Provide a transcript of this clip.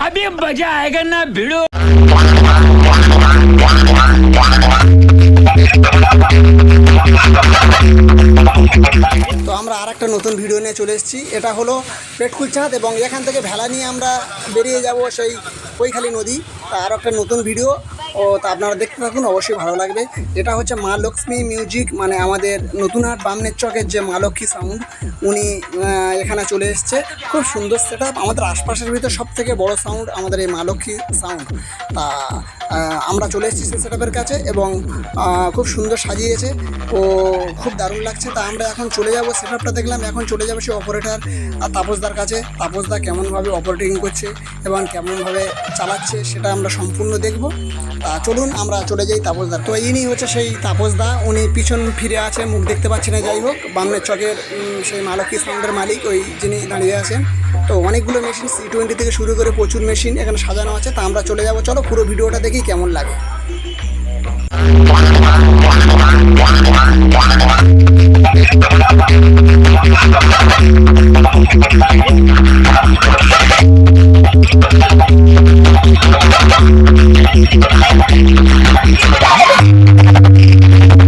अभी मजा आएगा ना भिड़ो। তো আমরা আর একটা নতুন ভিডিও নিয়ে চলে এসেছি। এটা হলো পেটকুল চাঁদ এবং এখান থেকে ভেলা নিয়ে আমরা বেরিয়ে যাব সেই কৈখালি নদী। আর একটা নতুন ভিডিও ও তা আপনারা দেখতে থাকুন, অবশ্যই ভালো লাগবে। এটা হচ্ছে মা লক্ষ্মী মিউজিক মানে আমাদের নতুন নতুনহাট বামনের চকের যে মা লক্ষ্মী সাউন্ড উনি এখানে চলে এসছে। খুব সুন্দর সেট আপ আমাদের আশপাশের ভিতরে সব থেকে বড় সাউন্ড আমাদের এই মা লক্ষ্মী সাউন্ড তা আমরা চলে এসেছি সেট কাছে এবং খুব সুন্দর সাজিয়েছে। ও, খুব দারুণ লাগছে। তা আমরা এখন চলে যাব সেট আপটা দেখলাম। এখন চলে যাব সেই অপারেটার আর তাপসদার কাছে। তাপসদা কেমনভাবে অপারেটিং করছে এবং কেমনভাবে চালাচ্ছে, সেটা আমরা সম্পূর্ণ দেখব। চলুন, আমরা চলে যাই তাপসদা তো ইনি হচ্ছে সেই তাপসদা উনি পিছন ফিরে আছে, মুখ দেখতে পাচ্ছি না, যাই হোক। বামনের চকের সেই মালকী সাউন্ডের মালিক ওই যিনি দাঁড়িয়ে আছেন। তো অনেকগুলো মেশিন সি টোয়েন্টি থেকে শুরু করে প্রচুর মেশিন এখানে সাজানো আছে। তা আমরা চলে যাব। চলো, পুরো ভিডিওটা দেখি কেমন লাগে। 完全に考えてみてください。